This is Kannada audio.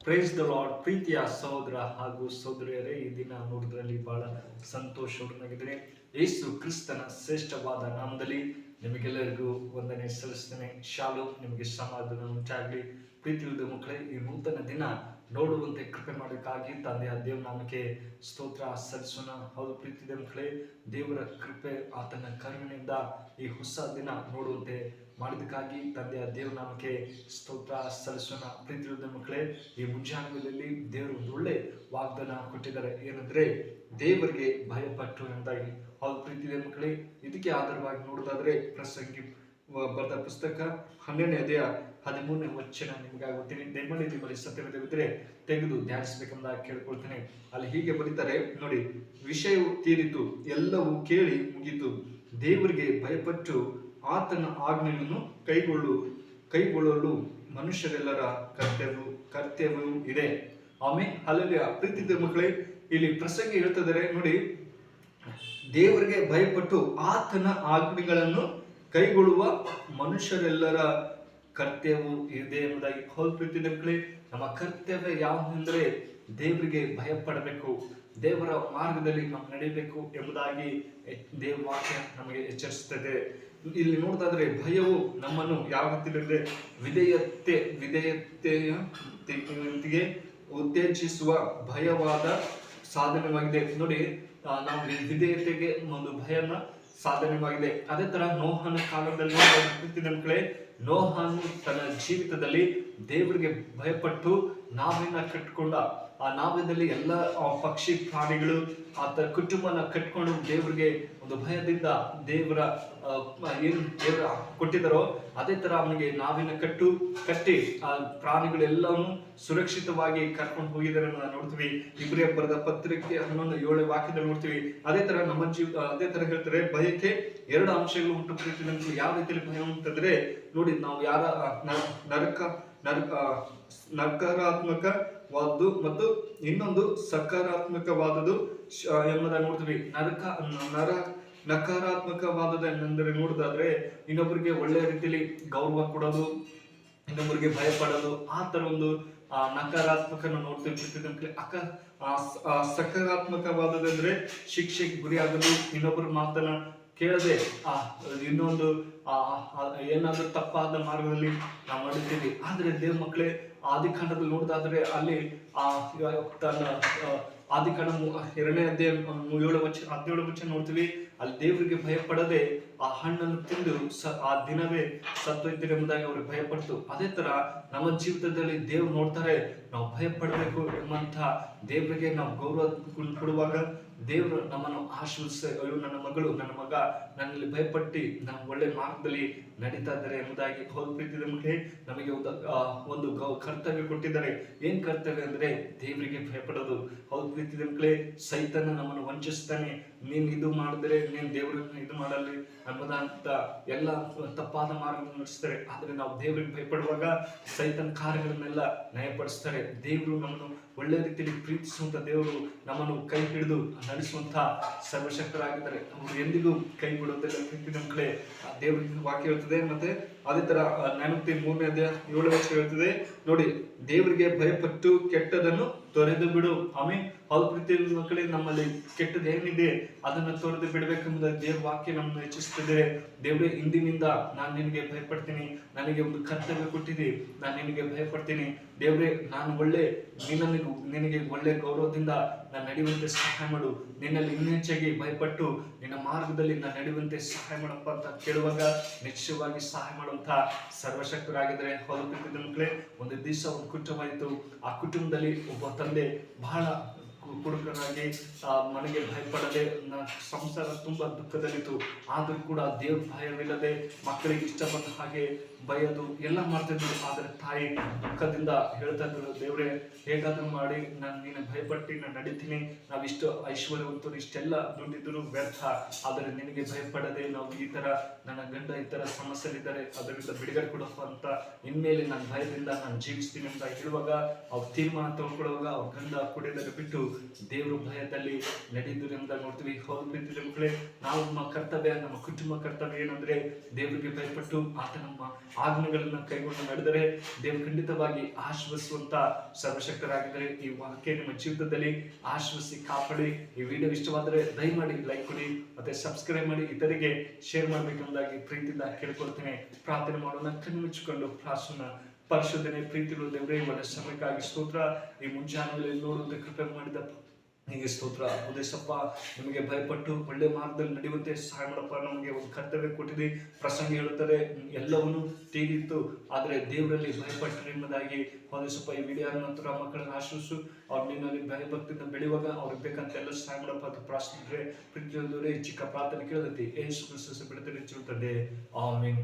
ಪ್ರೈಸ್ ದ ಲಾರ್ಡ್ ಪ್ರೀತಿಯ ಸಹೋದರ ಹಾಗೂ ಸಹೋದರಿಯರೇ, ಈ ದಿನ ನೋಡಿದ್ರಲ್ಲಿ ಬಹಳ ಸಂತೋಷವಾಗಿದ್ದೇನೆ ಯೇಸು ಕ್ರಿಸ್ತನ ಶ್ರೇಷ್ಠವಾದ ನಾಮದಲ್ಲಿ ನಿಮಗೆಲ್ಲರಿಗೂ ವಂದನೆ ಸಲ್ಲಿಸ್ತೇನೆ ಶಾಲು ನಿಮಗೆ ಸಮಾಧಾನ ಉಂಟಾಗಲಿ. ಪ್ರೀತಿಯುಳ್ಳ ಮಕ್ಕಳೇ, ಈ ನೂತನ ದಿನ ನೋಡುವಂತೆ ಕೃಪೆ ಮಾಡೋಕ್ಕಾಗಿ ತಂದೆಯ ದೇವ್ರ ನಾಮಕ್ಕೆ ಸ್ತೋತ್ರ, ಸಲ್ಲಿಸೋಣ. ಹೌದು ಪ್ರೀತಿದೆ ಮಕ್ಕಳೇ ದೇವರ ಕೃಪೆ ಆತನ ಕರುಣೆಯಿಂದ ಈ ಹೊಸ ದಿನ ನೋಡುವಂತೆ ಮಾಡಿದಕ್ಕಾಗಿ ತಂದೆಯ ದೇವ್ರ ನಾಮಕ್ಕೆ ಸ್ತೋತ್ರ, ಸಲ್ಲಿಸೋಣ. ಪ್ರೀತಿಯುಳ್ಳ ಮಕ್ಕಳೇ, ಈ ಮುಂಜಾನೆಯಲ್ಲಿ ದೇವರು ಒಂದು ಒಳ್ಳೆ ವಾಗ್ದಾನ ಕೊಟ್ಟಿದ್ದಾರೆ. ಏನಂದ್ರೆ, ದೇವರಿಗೆ ಭಯಪಟ್ಟು ಎಂದಾಗಿ ಹೌದು ಪ್ರೀತಿದೆ ಮಕ್ಕಳೇ, ಇದಕ್ಕೆ ಆಧಾರವಾಗಿ ನೋಡೋದಾದ್ರೆ ಪ್ರಸಂಗಿ ಬರೆದ ಪುಸ್ತಕ ಹನ್ನೆರಡನೇ ಅಧ್ಯಾಯ ಹದಿಮೂರನೇ ವಚನ ನಿಮಗಾಗಿ ಓದ್ತೀನಿ ದಯಮಾಡಿ ನಿಮ್ಮಲ್ಲಿ ಸತ್ಯವಿದ್ದರೆ ತೆಗೆದು ಧ್ಯಾನಿಸಬೇಕೆಂದ ಕೇಳ್ಕೊಳ್ತೇನೆ ಅಲ್ಲಿ ಹೀಗೆ ಬರೀತಾರೆ, ನೋಡಿ, ವಿಷಯವು ತೀರಿದ್ದು ಎಲ್ಲವೂ ಕೇಳಿ ಮುಗಿತು ದೇವರಿಗೆ ಭಯಪಟ್ಟು ಆತನ ಆಜ್ಞೆಯನ್ನು ಕೈಗೊಳ್ಳು, ಕೈಗೊಳ್ಳಲು ಮನುಷ್ಯರೆಲ್ಲರ ಕರ್ತವ್ಯ, ಕರ್ತವ್ಯವೂ ಇದೆ. ಆಮೇಲೆ ಅಲ್ಲಲ್ಲಿ ಪ್ರೀತಿ ಮಕ್ಕಳೇ, ಇಲ್ಲಿ ಪ್ರಸಂಗ ಹೇಳ್ತಿದ್ದಾರೆ ನೋಡಿ, ದೇವರಿಗೆ ಭಯಪಟ್ಟು ಆತನ ಆಜ್ಞೆಗಳನ್ನು ಕೈಗೊಳ್ಳುವ ಮನುಷ್ಯರೆಲ್ಲರ ಕರ್ತವ್ಯವು ಇದೆ ಎಂಬುದಾಗಿ ಹೌದು ಪ್ರೀತಿ ಮಕ್ಕಳೇ ನಮ್ಮ ಕರ್ತವ್ಯ ಯಾವುದೆಂದರೆ ದೇವರಿಗೆ ಭಯಪಡಬೇಕು, ದೇವರ ಮಾರ್ಗದಲ್ಲಿ ನಾವು ನಡೆಯಬೇಕು ಎಂಬುದಾಗಿ ದೇವವಾಕ್ಯ ದೇವ ವಾಕ್ಯ ನಮಗೆ ಎಚ್ಚರಿಸುತ್ತದೆ. ಇಲ್ಲಿ ನೋಡ್ತಾದ್ರೆ ಭಯವು ನಮ್ಮನ್ನು ಯಾವ ರೀತಿಯಲ್ಲಿ ವಿಧೇಯತೆ ವಿಧೇಯತೆಯೊಂದಿಗೆ ಉತ್ತೇಜಿಸುವ ಭಯವಾದ ಸಾಧನವಾಗಿದೆ. ನೋಡಿ ನಾವು ವಿಧೇಯತೆಗೆ ಒಂದು ಭಯನ ಸಾಧನವಾಗಿದೆ. ಅದೇ ತರ ನೋಹನ ಕಾಲದಲ್ಲಿ ಮಕ್ಕಳೇ ನೋಹನು ತನ್ನ ಜೀವಿತದಲ್ಲಿ ದೇವರಿಗೆ ಭಯಪಟ್ಟು ನಾವಿನ ಕಟ್ಕೊಂಡ ಆ ನಾವಿನಲ್ಲಿ ಎಲ್ಲ ಪಕ್ಷಿ ಪ್ರಾಣಿಗಳು ಆತ ಕುಟುಂಬನ ಕಟ್ಕೊಂಡು ದೇವರಿಗೆ ಒಂದು ಭಯದಿಂದ ದೇವರ ಏನು ದೇವರ ಕೊಟ್ಟಿದ್ದಾರೋ ಅದೇ ತರ ಅವನಿಗೆ ನಾವಿನ ಕಟ್ಟು ಕಟ್ಟಿ ಆ ಪ್ರಾಣಿಗಳೆಲ್ಲವನ್ನು ಸುರಕ್ಷಿತವಾಗಿ ಕರ್ಕೊಂಡು ಹೋಗಿದ್ದಾರೆ ನಾವು ನೋಡ್ತೀವಿ. ಇಬ್ಬರೇ ಬರೆದ ಪತ್ರಿಕೆ ಹನ್ನೊಂದು ಏಳು ವಾಕ್ಯದಲ್ಲಿ ನೋಡ್ತೀವಿ. ಅದೇ ತರ ನಮ್ಮ ಜೀವ ಅದೇ ತರ ಹೇಳ್ತಾರೆ ಭಯಕ್ಕೆ ಎರಡು ಅಂಶಗಳು ಉಂಟು ಪ್ರೀತಿ. ನಮ್ಗೆ ಯಾವ ರೀತಿಯಲ್ಲಿ ಭಯ ಉಂಟಂದ್ರೆ ನೋಡಿ ನಾವು ಯಾರ ನರಕ ನರಕ ಆ, ನಕಾರಾತ್ಮಕವಾದ್ದು ಮತ್ತು ಇನ್ನೊಂದು ಸಕಾರಾತ್ಮಕವಾದದ್ದು ಎಂಬುದನ್ನು ನೋಡ್ತೀವಿ. ನರಕ ನರ ನಕಾರಾತ್ಮಕವಾದದ ಏನೆಂದರೆ ನೋಡೋದಾದ್ರೆ ಇನ್ನೊಬ್ಬರಿಗೆ ಒಳ್ಳೆಯ ರೀತಿಯಲ್ಲಿ ಗೌರವ ಕೊಡೋದು ಇನ್ನೊಬ್ಬರಿಗೆ ಭಯ ಪಡೋದು ಆ ತರ ಒಂದು ಆ, ನಕಾರಾತ್ಮಕನ ನೋಡ್ತೀವಿ ಅಕ ಆ, ಸಕಾರಾತ್ಮಕವಾದದಂದ್ರೆ ಶಿಕ್ಷೆಗೆ ಗುರಿಯಾಗಲು ಇನ್ನೊಬ್ಬರ ಮಾತನ್ನ ಕೇಳದೆ ಆ ಇನ್ನೊಂದು ಆ, ಏನಾದ್ರೂ ತಪ್ಪಾದ ಮಾರ್ಗದಲ್ಲಿ ನಾವು ಮಾಡುತ್ತೀವಿ ಆದರೆ ದೇವ್ ಮಕ್ಕಳೇ ಆದಿಕಾಂಡದಲ್ಲಿ ನೋಡೋದಾದ್ರೆ ಅಲ್ಲಿ ಆ ತನ್ನ ಆದಿಕಾಂಡ ಎರಡನೇ ಅಧ್ಯಾಯ ಏಳು ವರ್ಷ ಹದಿನೇಳು ವರ್ಷ ನೋಡ್ತೀವಿ. ಅಲ್ಲಿ ದೇವರಿಗೆ ಭಯಪಡದೆ ಆ ಹಣ್ಣನ್ನು ತಿಂದು ಸ ಆ ದಿನವೇ ಸತ್ತೋಯ್ತಾರೆ ಎಂಬುದಾಗಿ ಅವ್ರಿಗೆ ಭಯಪಡ್ತು. ಅದೇ ತರ ನಮ್ಮ ಜೀವಿತದಲ್ಲಿ ದೇವ್ರು ನೋಡ್ತಾರೆ ನಾವು ಭಯಪಡಬೇಕು ಎಂಬಂತ ದೇವರಿಗೆ ನಾವು ಗೌರವ ಕೊಡ್- ಕೊಡುವಾಗ ದೇವರು ನಮ್ಮನ್ನು ಆಶೀರ್ವದಿಸ ನನ್ನ ಮಗಳು, ನನ್ನ ಮಗ ನನ್ನಲ್ಲಿ ಭಯಪಟ್ಟು ನಾವು ಒಳ್ಳೆ ಮಾರ್ಗದಲ್ಲಿ ನಡೀತಾ ಇದ್ದಾರೆ ಎಂಬುದಾಗಿ ಹೌದು ನಮಗೆ ನಮಗೆ ಒಂದು ಒಂದು ಕರ್ತವ್ಯ ಕೊಟ್ಟಿದ್ದಾರೆ. ಏನ್ ಕರ್ತವ್ಯ ಅಂದ್ರೆ ದೇವರಿಗೆ ಭಯಪಡೋದು. ಹೌದು ಪ್ರೀತಿ ಮಕ್ಕಳೇ, ಸೈತನ ನಮ್ಮನ್ನು ವಂಚಿಸ್ತಾನೆ. ನೀನ್ ಇದು ಮಾಡಿದ್ರೆ, ನೀನ್ ದೇವರನ್ನ ಇದು ಮಾಡಲಿ ಎಂಬುದಂತ ಎಲ್ಲ ತಪ್ಪಾದ ಮಾರ್ಗ ನಡೆಸ್ತಾರೆ. ಆದ್ರೆ ನಾವು ದೇವರಿಗೆ ಭಯಪಡುವಾಗ ಸೈತನ ಕಾರ್ಯಗಳನ್ನೆಲ್ಲ ನಯಪಡಿಸ್ತಾರೆ ದೇವರು ನಮ್ಮನ್ನು ಒಳ್ಳೆ ರೀತಿಯಲ್ಲಿ ಪ್ರೀತಿಸುವಂತ ದೇವರು ನಮ್ಮನ್ನು ಕೈ ಹಿಡಿದು ನಡೆಸುವಂತ ಸರ್ವಶಕ್ತರಾಗಿದ್ದಾರೆ. ಅವರು ಎಂದಿಗೂ ಕೈ ಬಿಡುವುದಿಲ್ಲ. ಪ್ರೀತಿ ಆ ದೇವರ ವಾಕ್ಯ ಹೇಳ್ತದೆ. ಮತ್ತೆ ಅದೇ ತರ ನೆನಪಿ ಮೂರನೇ ಅಧ್ಯಾಯ ಏಳು ವರ್ಷ ಹೇಳ್ತದೆ. ನೋಡಿ, ದೇವರಿಗೆ ಭಯಪಟ್ಟು ಕೆಟ್ಟದನ್ನು ತೊರೆದು ಬಿಡು. ಆಮೇಲೆ ಹೌದು ಪ್ರೀತಿ ಮಕ್ಕಳೇ, ನಮ್ಮಲ್ಲಿ ಕೆಟ್ಟದ್ದು ಏನಿದೆ ಅದನ್ನು ತೊರೆದು ಬಿಡಬೇಕೆಂಬುದ ದೇವ್ರ ವಾಕ್ಯ ನಮ್ಮನ್ನು ಹೆಚ್ಚಿಸುತ್ತದೆ ದೇವರೇ, ಇಂದಿನಿಂದ ನಾನು ನಿನಗೆ ಭಯಪಡ್ತೀನಿ. ನನಗೆ ಒಂದು ಕರ್ತವ್ಯ ಕೊಟ್ಟಿದೆ. ನಾನು ನಿನಗೆ ಭಯಪಡ್ತೀನಿ. ದೇವ್ರೆ, ನಾನು ಒಳ್ಳೆ, ನಿನ್ನಲ್ಲಿ, ನಿನಗೆ ಒಳ್ಳೆ ಗೌರವದಿಂದ ನಾನು ನಡೆಯುವಂತೆ ಸಹಾಯ ಮಾಡು. ನಿನ್ನಲ್ಲಿ ಇನ್ನೆಚ್ಚಾಗಿ ಭಯಪಟ್ಟು ನಿನ್ನ ಮಾರ್ಗದಲ್ಲಿ ನಾನು ನಡೆಯುವಂತೆ ಸಹಾಯ ಮಾಡಪ್ಪ ಅಂತ ಕೇಳುವಾಗ ನಿಶ್ಚಯವಾಗಿ ಸಹಾಯ ಮಾಡುವಂತಹ ಸರ್ವಶಕ್ತರಾಗಿದ್ದರೆ ಹೌದು ಪ್ರೀತಿದ ಮಕ್ಕಳೇ, ಒಂದು ದಿವಸ ಒಂದು ಕುಟುಂಬ ಆ ಕುಟುಂಬದಲ್ಲಿ ಒಬ್ಬ ತಂದೆ ಬಹಳ ಕುಡುಕನಾಗಿ ಮನೆಗೆ ಭಯಪಡದೆ ಸಂಸಾರ ತುಂಬಾ ದುಃಖದಲ್ಲಿತ್ತು. ಆದರೂ ಕೂಡ ದೇವ್ರ ಭಯವಿಲ್ಲದೆ ಮಕ್ಕಳಿಗೆ ಇಷ್ಟ ಹಾಗೆ ಬಯದು ಎಲ್ಲ ಮಾಡ್ತಿದ್ರು. ಆದ್ರೆ ತಾಯಿ ದುಃಖದಿಂದ ಹೇಳ್ತಾ ಇದ್ರು ದೇವ್ರೆ, ಹೇಗಾದ್ರೂ ಮಾಡಿ, ನಾನು ನೀನು ಭಯಪಟ್ಟು ನಾನು ನಡೀತೀನಿ. ನಾವಿಷ್ಟು ಐಶ್ವರ್ಯವಂತರು, ಇಷ್ಟೆಲ್ಲ ದುಡ್ಡಿದ್ರು ವ್ಯರ್ಥ. ಆದರೆ ನಿನಗೆ ಭಯಪಡದೆ ನಾವು ಈ ತರ, ನನ್ನ ಗಂಡ ಈ ತರ ಸಮಸ್ಯೆಲಿದ್ದಾರೆ ಅದರಿಂದ ಬಿಡುಗಡೆ ಕೊಡಪ್ಪ ಅಂತ ಇನ್ಮೇಲೆ ನನ್ನ ಭಯದಿಂದ ನಾನು ಜೀವಿಸ್ತೀನಿ ಅಂತ ಹೇಳುವಾಗ, ಅವ್ರ ತೀರ್ಮಾನ ತಗೊಳ್ಳುವಾಗ ಅವ್ರ ಗಂಡ ಕುಡಿಯೋದನ್ನ ಬಿಟ್ಟು ದೇವರ ಭಯದಲ್ಲಿ ನಡೆದು ಎಂಬುದಾಗಿ ನೋಡ್ತೀವಿ. ಹೌದು ಪ್ರೀತಿಯ ಮಕ್ಕಳೇ, ನಾವು ನಮ್ಮ ಕರ್ತವ್ಯ, ನಮ್ಮ ಕುಟುಂಬ ಕರ್ತವ್ಯ ಏನಂದ್ರೆ ದೇವರಿಗೆ ಭಯಪಟ್ಟು ಆತ ನಮ್ಮ ಆಜ್ಞೆಗಳನ್ನ ಕೈಗೊಂಡು ನಡೆದರೆ ದೇವರು ಖಂಡಿತವಾಗಿ ಆಶ್ವಸಿಸುವಂತ ಸರ್ವಶಕ್ತರಾಗಿದ್ದಾರೆ ಈ ವಾಕ್ಯ ನಿಮ್ಮ ಜೀವಿತದಲ್ಲಿ ಆಶ್ವಸಿ ಕಾಪಾಡಿ. ಈ ವಿಡಿಯೋ ಇಷ್ಟವಾದರೆ ದಯಮಾಡಿ ಲೈಕ್ ಕೊಡಿ, ಮತ್ತೆ ಸಬ್ಸ್ಕ್ರೈಬ್ ಮಾಡಿ, ಇತರಿಗೆ ಶೇರ್ ಮಾಡಬೇಕೆಂಬುದಾಗಿ ಪ್ರೀತಿಯಿಂದ ಕೇಳ್ಕೊಳ್ತೇನೆ. ಪ್ರಾರ್ಥನೆ ಮಾಡೋಣ, ಕಣ್ಣು ಮುಚ್ಚಿಕೊಂಡು ಪ್ರಾರ್ಥನಾ ಪರಿಶೋಧನೆ ಪ್ರೀತಿಗಳು ದೇವರೇ ಇವರ ಸಮಯಕ್ಕಾಗಿ ಸ್ತೋತ್ರ. ಈ ಮುಂಜಾನೆಯಲ್ಲಿ ನೋಡುವಂತೆ ಕೃಪೆ ಮಾಡಿದ ನಿಮಗೆ ಸ್ತೋತ್ರ. ಉದೇಶಪ್ಪ ನಿಮಗೆ ಭಯಪಟ್ಟು ಒಳ್ಳೆ ಮಾರ್ಗದಲ್ಲಿ ನಡೆಯುವಂತೆ ಸಹಾಯ ಮಾಡಪ್ಪ ನಮಗೆ ಒಂದು ಕರ್ತವ್ಯ ಕೊಟ್ಟಿದೆ. ಪ್ರಸಂಗ ಹೇಳುತ್ತದೆ. ಎಲ್ಲವನ್ನು ತೀರಿತ್ತು. ಆದರೆ ದೇವರಲ್ಲಿ ಭಯಪಟ್ಟರು ಎಂಬುದಾಗಿ ಉದಯಸಪ್ಪ ಈ ವಿಡಿಯೋ ನಂತರ ಮಕ್ಕಳನ್ನ ಆಶ್ರಯಿಸು ಅವ್ರು ನಿನ್ನಲ್ಲಿ ಭಯಭಕ್ತಿಯಿಂದ ಬೆಳೆಯುವಾಗ ಅವ್ರಿಗೆ ಬೇಕಂತ ಎಲ್ಲ ಸಹಾಯ ಮಾಡಪ್ಪ ಅಂತ ಪ್ರಾರ್ಥನೆ ಪ್ರೀತಿಯೊಂದವರೇ ಚಿಕ್ಕ ಪ್ರಾರ್ಥನೆ ಕೇಳುತ್ತೆ. ಏಸು ಕ್ರಿಸ್ತಸ ಬಿಡುತ್ತೆ ತಂದೆ ಆಮೇನ್.